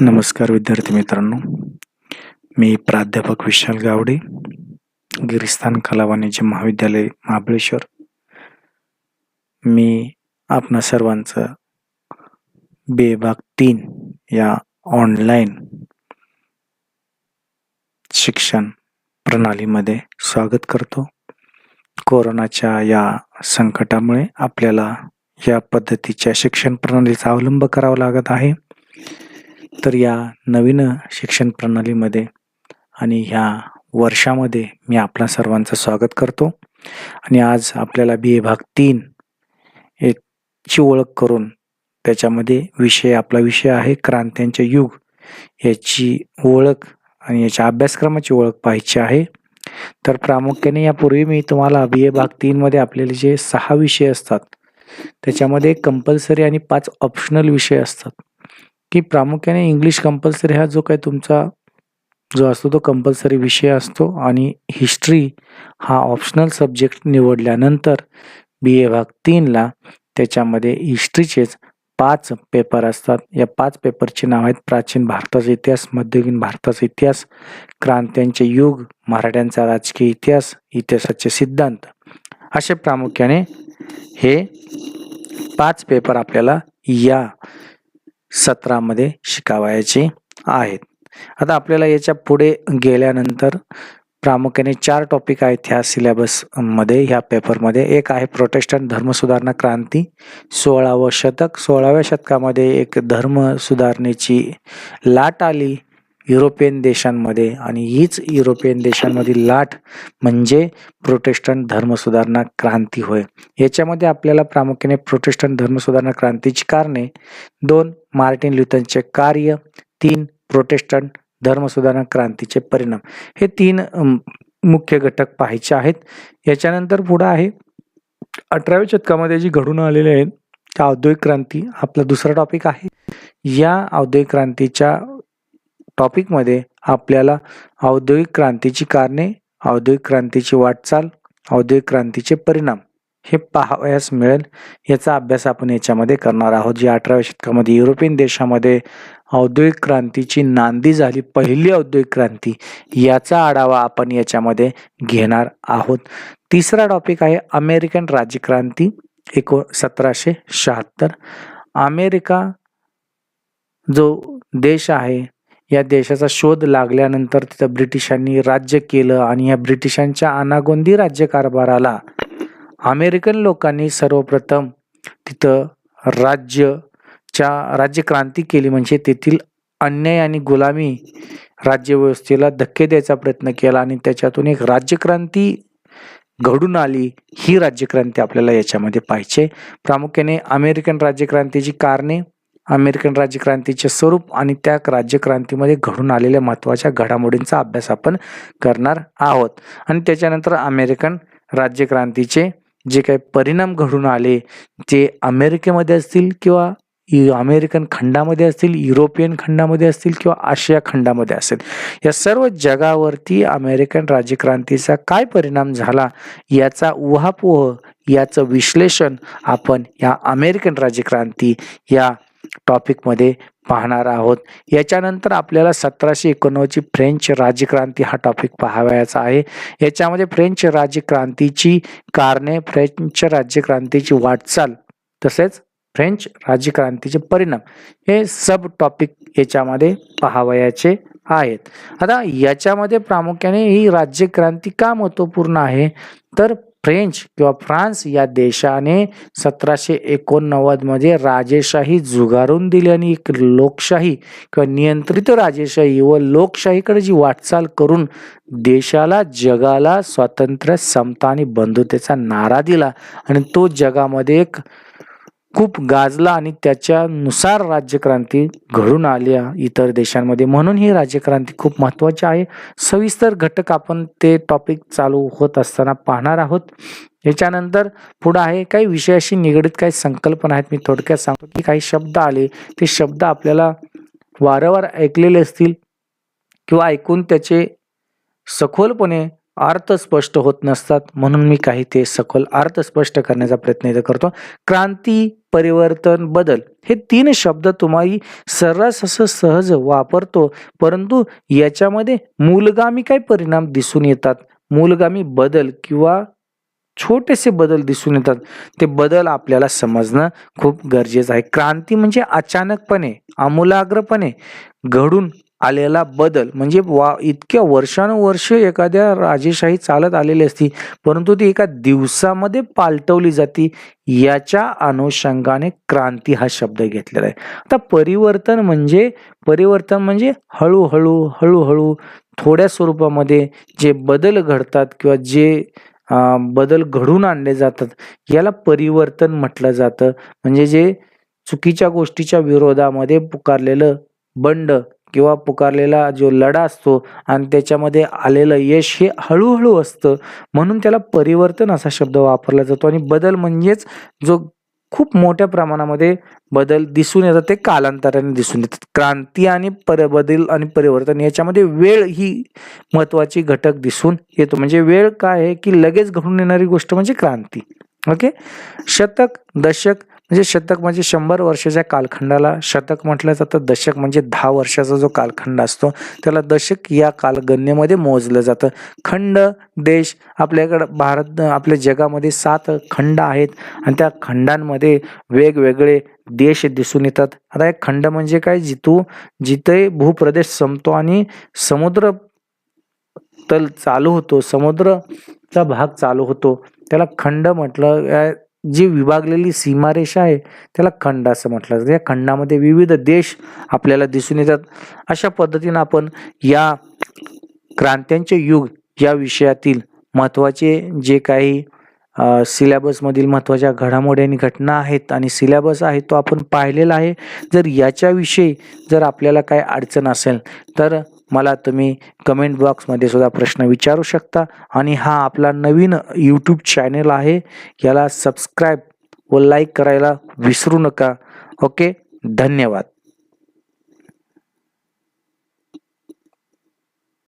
नमस्कार विद्यार्थी मित्रांनो. मी प्राध्यापक विशाल गावडे गिरिस्थान कला वाणिज्य महाविद्यालय महाबळेश्वर. मी आपणा सर्वांचं बेभाग तीन या ऑनलाईन शिक्षण प्रणालीमध्ये स्वागत करतो. कोरोनाच्या या संकटामुळे आपल्याला या पद्धतीच्या शिक्षण प्रणालीचा अवलंब करावा लागत आहे. तर या नवीन शिक्षण प्रणालीमध्ये आणि ह्या वर्षामध्ये मी आपल्या सर्वांचं स्वागत करतो. आणि आज आपल्याला बी ए भाग तीन याची ओळख करून त्याच्यामध्ये विषय आपला विषय आहे क्रांत्यांचे युग. याची ओळख आणि याच्या अभ्यासक्रमाची ओळख पाहायची आहे. तर प्रामुख्याने यापूर्वी मी तुम्हाला बी ए भाग तीनमध्ये आपलेले जे सहा विषय असतात त्याच्यामध्ये कंपल्सरी आणि पाच ऑप्शनल विषय असतात. की प्रामुख्याने इंग्लिश कंपल्सरी हा जो काही तुमचा जो असतो तो कंपल्सरी विषय असतो आणि हिस्ट्री हा ऑप्शनल सब्जेक्ट निवडल्यानंतर बी ए भाग तीनला त्याच्यामध्ये हिस्ट्रीचेच पाच पेपर असतात. या पाच पेपरचे नाव आहेत प्राचीन भारताचा इतिहास मध्ययुगीन भारताचा इतिहास क्रांत्यांचे युग मराठ्यांचा राजकीय इतिहास इतिहासाचे सिद्धांत. असे प्रामुख्याने हे पाच पेपर आपल्याला या सत्रामध्ये शिकावायचे आहेत. आता आपल्याला याच्यापुढे गेल्यानंतर प्रामुख्याने चार टॉपिक आहेत ह्या सिलेबसमध्ये ह्या पेपरमध्ये एक आहे प्रोटेस्टंट धर्मसुधारणा क्रांती सोळावं शतक. सोळाव्या शतकामध्ये एक धर्म सुधारणेची लाट आली. युरोपियन देशांमध्ये आणि हीच युरोपियन देशांमधील लाट म्हणजे प्रोटेस्टंट धर्मसुधारणा क्रांती होय. याच्यामध्ये आपल्याला प्रामुख्याने प्रोटेस्टंट धर्मसुधारणा क्रांतीची कारणे दोन मार्टिन ल्युथनचे कार्य तीन प्रोटेस्टंट धर्मसुधारणा क्रांतीचे परिणाम. हे तीन मुख्य घटक पाहायचे आहेत. याच्यानंतर पुढं आहे अठराव्या शतकामध्ये जी घडून आलेले आहेत त्या औद्योगिक क्रांती. आपला दुसरा टॉपिक आहे या औद्योगिक क्रांतीच्या टॉपिकमध्ये आपल्याला औद्योगिक क्रांतीची कारणे औद्योगिक क्रांतीची वाटचाल औद्योगिक क्रांतीचे परिणाम हे पाहावयास मिळेल याचा अभ्यास आपण याच्यामध्ये करणार आहोत. जी अठराव्या शतकामध्ये युरोपियन देशामध्ये औद्योगिक क्रांतीची नांदी झाली. पहिली औद्योगिक क्रांती याचा आढावा आपण याच्यामध्ये घेणार आहोत. तिसरा टॉपिक आहे अमेरिकन राज्यक्रांती एको सतराशे शहात्तर. अमेरिका जो देश आहे या देशाचा शोध लागल्यानंतर तिथं ब्रिटिशांनी राज्य केलं आणि या ब्रिटिशांच्या अनागोंदी राज्यकारभाराला अमेरिकन लोकांनी सर्वप्रथम तिथं राज्यच्या राज्यक्रांती केली. म्हणजे तेथील अन्याय आणि गुलामी राज्यव्यवस्थेला धक्के द्यायचा प्रयत्न केला आणि त्याच्यातून एक राज्यक्रांती घडून आली. ही राज्यक्रांती आपल्याला याच्यामध्ये पाहिजे प्रामुख्याने अमेरिकन राज्यक्रांतीची कारणे अमेरिकन राज्यक्रांतीचे स्वरूप आणि त्या राज्यक्रांतीमध्ये घडून आलेल्या महत्त्वाच्या घडामोडींचा अभ्यास आपण करणार आहोत. आणि त्याच्यानंतर अमेरिकन राज्यक्रांतीचे जे काही परिणाम घडून आले ते अमेरिकेमध्ये असतील किंवा अमेरिकन खंडामध्ये असतील युरोपियन खंडामध्ये असतील किंवा आशिया खंडामध्ये असेल या सर्व जगावरती अमेरिकन राज्यक्रांतीचा काय परिणाम झाला याचा उहापोह याचं विश्लेषण आपण या अमेरिकन राज्यक्रांती या टॉपिकमध्ये पाहणार आहोत. याच्यानंतर आपल्याला सतराशे एकोणनव्वदची फ्रेंच राज्यक्रांती हा टॉपिक पाहावयाचा आहे. याच्यामध्ये फ्रेंच राज्यक्रांतीची कारणे फ्रेंच राज्यक्रांतीची वाटचाल तसेच फ्रेंच राज्यक्रांतीचे परिणाम हे सब टॉपिक याच्यामध्ये पाहावयाचे आहेत. आता याच्यामध्ये प्रामुख्याने ही राज्यक्रांती का महत्त्वपूर्ण आहे? तर फ्रेंच किंवा फ्रान्स या देशाने सतराशे एकोणनव्वदमध्ये राजेशाही जुगारून दिली आणि एक लोकशाही किंवा नियंत्रित राजेशाही व लोकशाहीकडे जी वाटचाल करून देशाला जगाला स्वातंत्र्य समता आणि बंधुतेचा नारा दिला. आणि तो जगामध्ये एक खूप गाजला आणि त्याच्यानुसार राज्यक्रांती घडून आल्या इतर देशांमध्ये. म्हणून ही राज्यक्रांती खूप महत्त्वाची आहे. सविस्तर घटक आपण ते टॉपिक चालू होत असताना पाहणार आहोत. याच्यानंतर पुढं आहे काही विषयाशी निगडीत काही संकल्पना आहेत. मी थोडक्यात सांगतो की काही शब्द आले ते शब्द आपल्याला वारंवार ऐकलेले असतील किंवा ऐकून त्याचे सखोलपणे अर्थ स्पष्ट होत नसतात. म्हणून मी काही ते सखोल अर्थ स्पष्ट करण्याचा प्रयत्न इथं करतो. क्रांती परिवर्तन बदल हे तीन शब्द तुम्ही सर्रास असं सहज वापरतो. परंतु याच्यामध्ये मूलगामी काय परिणाम दिसून येतात. मूलगामी बदल किंवा छोटेसे बदल दिसून येतात. ते बदल आपल्याला समजणं खूप गरजेचं आहे. क्रांती म्हणजे अचानकपणे आमूलाग्रपणे घडून आलेला बदल. म्हणजे वा इतक्या वर्षानुवर्ष एखाद्या राजेशाही चालत आलेली असती परंतु ती एका दिवसामध्ये पालटवली जाती याच्या अनुषंगाने क्रांती हा शब्द घेतलेला आहे. आता परिवर्तन म्हणजे परिवर्तन म्हणजे हळूहळू हळूहळू थोड्या स्वरूपामध्ये जे बदल घडतात किंवा जे बदल घडून आणले जातात याला परिवर्तन म्हटलं जातं. म्हणजे जे चुकीच्या गोष्टीच्या विरोधामध्ये पुकारलेलं बंड किंवा पुकारलेला जो लढा असतो आणि त्याच्यामध्ये आलेलं यश हे हळूहळू असतं. म्हणून त्याला परिवर्तन असा शब्द वापरला जातो आणि बदल म्हणजेच जो खूप मोठ्या प्रमाणामध्ये बदल दिसून येतात ते कालांतराने दिसून येतात. क्रांती आणि पर बदल आणि परिवर्तन याच्यामध्ये वेळ ही महत्वाची घटक दिसून येतो. म्हणजे वेळ काय आहे की लगेच घडून येणारी गोष्ट म्हणजे क्रांती. ओके? शतक दशक म्हणजे शतक म्हणजे शंभर वर्षाच्या कालखंडाला शतक म्हटलं जातं दशक म्हणजे दहा वर्षाचा जो कालखंड असतो त्याला दशक या कालगणनेमध्ये मोजलं जातं. खंड देश आपल्याकडं भारत आपल्या जगामध्ये सात खंड आहेत आणि त्या खंडांमध्ये वेगवेगळे देश दिसून येतात. आता एक खंड म्हणजे काय? जिथू जिथे भूप्रदेश संपतो आणि समुद्र तल चालू होतो समुद्रचा भाग चालू होतो. त्याला खंड म्हटलं या जी विभागलेली सीमारेषा आहे त्याला खंड असं म्हटलं जातं. या खंडामध्ये विविध देश आपल्याला दिसून येतात. अशा पद्धतीनं आपण या क्रांत्यांचे युग या विषयातील महत्त्वाचे जे काही सिलेबसमधील महत्त्वाच्या घडामोडी आणि घटना आहेत आणि सिलेबस आहे तो आपण पाहिलेला आहे. जर याच्याविषयी जर आपल्याला काय अडचण असेल तर मला तुम्ही कमेंट बॉक्समध्ये सुद्धा प्रश्न विचारू शकता. आणि हा आपला नवीन यूट्यूब चॅनल आहे. याला सबस्क्राईब व लाईक करायला विसरू नका. ओके धन्यवाद.